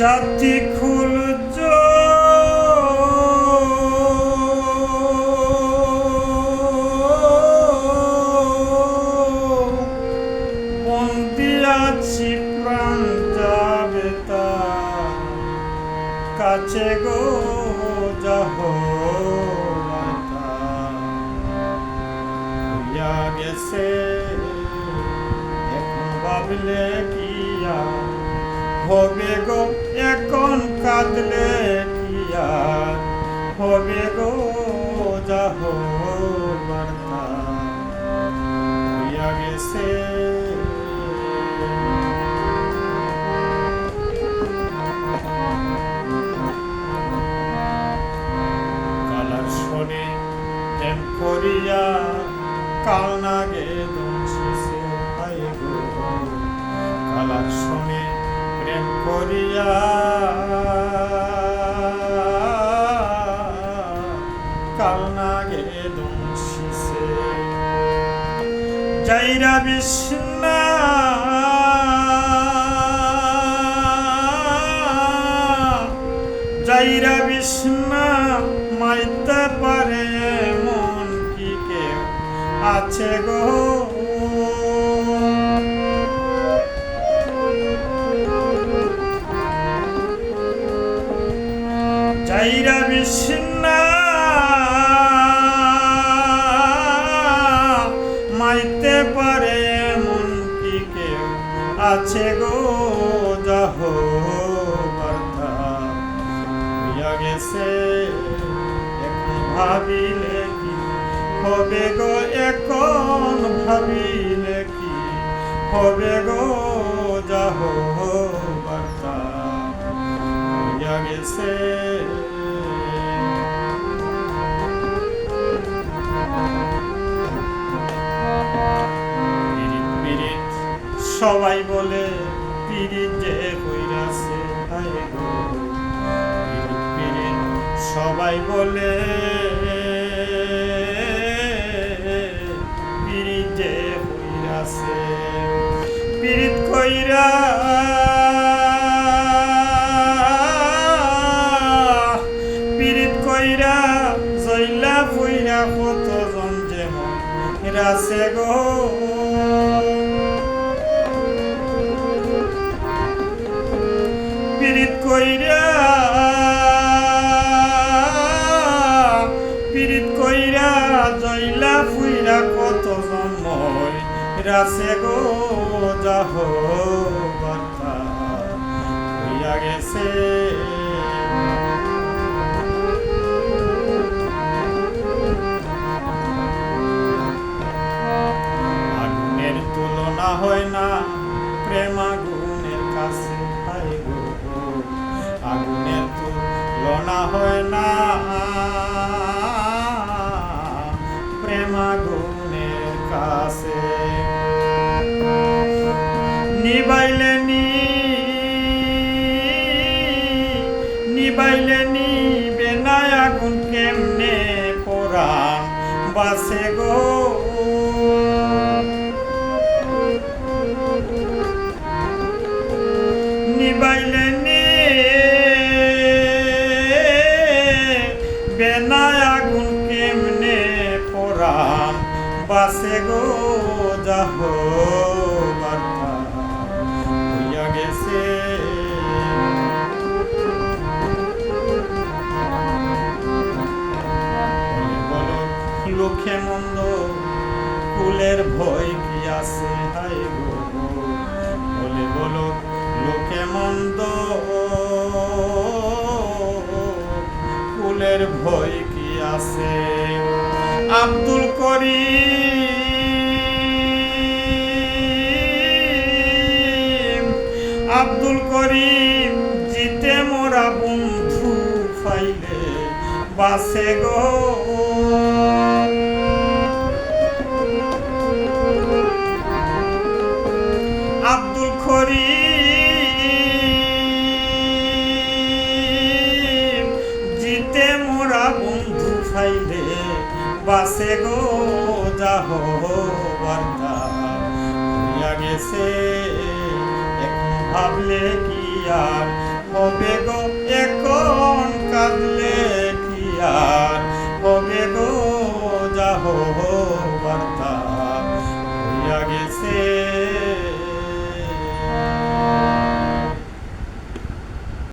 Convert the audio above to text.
জাতি খুল বন্দি আছি প্রাণ যাবে কাছে গো যাহ গেছে এখন ভাবলে কি হবে গো, এখন কাঁদলে কি আর? হবে গো যাহ বার্তা হইয়া গেছে। কালার শোনে, প্রেম করিয়া কাল নাগে দংশিছে হাই গো। কালার শোনে প্রেম করিয়া। কাল নাগে দংশিছে যাইরা বিষ্ণা। যাইরা বিষ্ণা, মাইতে পারে মন কি কেউ আছে গো? যাইরা বিষ্ণা মাইতে পারে মন কি কেউ আছে গো যাহ বার্তা হইয়া গেছে, এখন ভাবিলে কি হবে গো? এখন ভাবিলে কি হবে গো যাহ বার্তা হইয়া গেছে সবাই বলে পিরিত যে কইরাছে সবাই বলে পিরিত যে কইরাছে পিরিত কইরা পিরিত কইরা জইলা ফুইরা কতজন যেমন রাসে গো। পিরিত কইরা পিরিত কইরা জইলা ফুইরা কত সময় রাসে গো যাহ বার্তা। গেছে হয় না। প্রেম কাছে। নিবাইলে নি নিবাইলে নিবে না আগুন কেমনে পোড়ান বাসে গো বাসে গো, যাহ বার্তা, হইয়া গেছে। লোকে মন্দ কুলের ভয় কি আছে? হাই গো। বলে, বলো লোকে মন্দ কুলের ভয় কি আছে? আব্দুল করিম আব্দুল করিম, জিতে মোরা বন্ধু ফাইলে বাসে গো। আব্দুল করিম, জিতে মোরা বন্ধু ফাইলে বাসে গো। যাহ বার্তা ভাবলে কি আর? হবে গো এখন কাঁদলে কি আর? হবে গো